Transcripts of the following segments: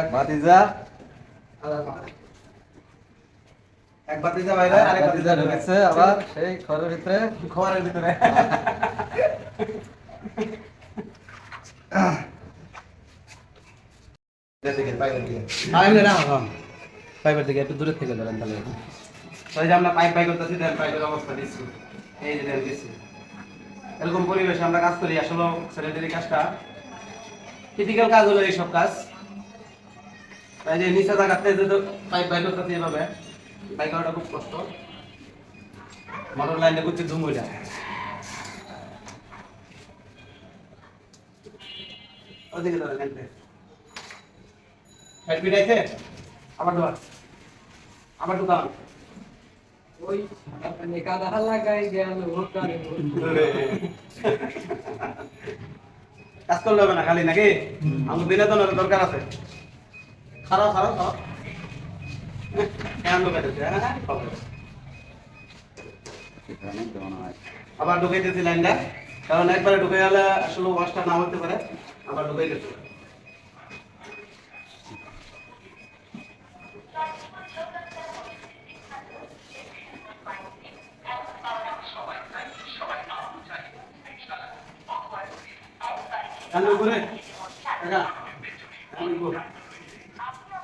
এক ভাতিজা। এক বাতিজা বাইরে আরেক ভাতিজা ঢুকেছে আবার। সেই ঘরের ভিতরে। ঘরের ভিতরে। পাইপের দিকে। পাইপের দিকে একটু দূরের থেকে ধরেন তাহলে। যে আমরা পাইপ পাই করতেছি দেন পাইপের অবস্থা দিচ্ছি। এই যে দেন দিচ্ছি। এরকম পরিবেশে আমরা কাজ করি আসলে স্যানিটারি কাজটা। ক্রিটিক্যাল কাজ হলো এইসব কাজ। যে নিচে জায়গাতে পাইপ এভাবে করাটা খুব কষ্ট। মোটর লাইনে করতে ধুম হয়ে যায়। ওদিকে ধরে নেন হেড পিট আবার ধর। আবার ঢুকান ওই কাদা লাগাই গেল কাজ করলে হবে না খালি নাকি? আমাদের বিনোদনের দরকার আছে। খারাপ খারাপ খারাপ। হ্যাঁ কেমন হয় আবার ঢুকাইতেছি লাইনটা। কারণ একবারে ঢুকে গেলে আসলে ওয়াশটা না হতে পারে। আবার কান্ড করে আর ঢুকবো হ্যাঁ বিসমিল্লাহ গো বিসমিল্লাহ গো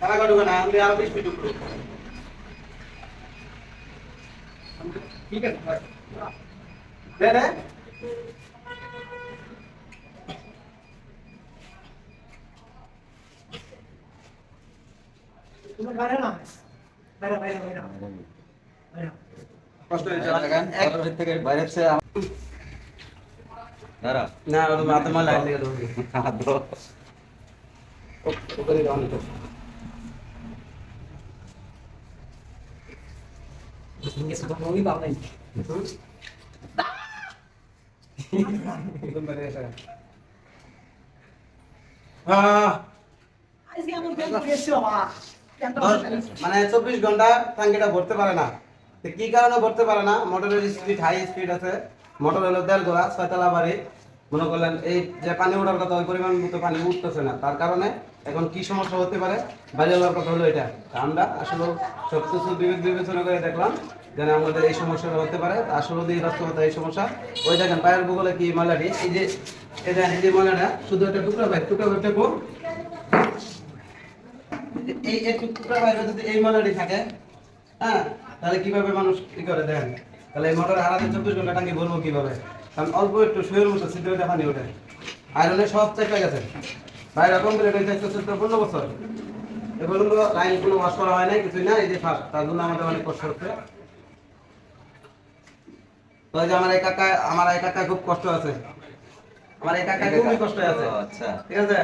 কারা গো ঢুকে না আমি আরও বিশ মিনিট ঢুকবো ঠিক আছে দে দে তুমি বাইরে না বাইরে বাইরে বাইরে বাইরে কষ্ট হয়েছে দেখেন ঘরের ভিতর থেকে বাইরে এসে আম- দাঁড়া না ওটা মাথা মাল লাইন থেকে ঢুকবে হাত ধো। ওপরে যাও না তো তুমি সুতো কই পাও নাই একদম বাইরে এসে হ্যাঁ আজকে আমার কেন গেছে বাবা কেন দশ- মানে চব্বিশ ঘণ্টা ট্যাঙ্কিটা ভরতে পারে না কি কারণে ভরতে পারে না মোটরের স্পিড হাই স্পিড আছে মোটর হলো দেড় গোড়া ছয়তলা বাড়ি মনে করলেন এই যে পানি ওঠার কথা ওই পরিমাণ মতো পানি উঠতেছে না তার কারণে এখন কি সমস্যা হতে পারে বাইরে কথা হলো এটা আমরা আসলে সব কিছু বিবেক বিবেচনা করে দেখলাম যেন আমাদের এই সমস্যাটা হতে পারে আসলে এই বাস্তবতা এই সমস্যা। ওই দেখেন, পায়ের ভূগোলে কি ময়লাটি এই যে, এই দেখেন, এই যে ময়লাটা শুধু একটা টুকরা পাই টুকরা পাইপটা কোন? এই এই টুকরা বাইরে যদি এই ময়লাটি থাকে হ্যাঁ তাহলে কীভাবে মানুষ কি করে দেন তাহলে এই মোটর হারাতে চব্বিশ ঘণ্টা টাঙ্কি ভরবো কীভাবে? কারণ অল্প একটু শুয়ের মতো সিদ্ধটা পানি ওঠে। আয়রনে সব চেপে গেছে। বাইরে কমপ্লিট হয়েছে একশো চোদ্দ পনেরো বছর। এ পর্যন্ত লাইন কোনো ওয়াশ করা হয় নাই, কিছুই না এই যে ফার্স্ট তার জন্য আমাদের অনেক কষ্ট হচ্ছে। এই যে আমার এই কাকা আমার এই কাকা খুব কষ্ট আছে। আমার এই কাকা খুবই কষ্ট আছে। আচ্ছা। ঠিক আছে?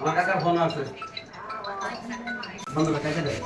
আমার কাকার ফোন আছে। বন্ধুরা কাকে দেয়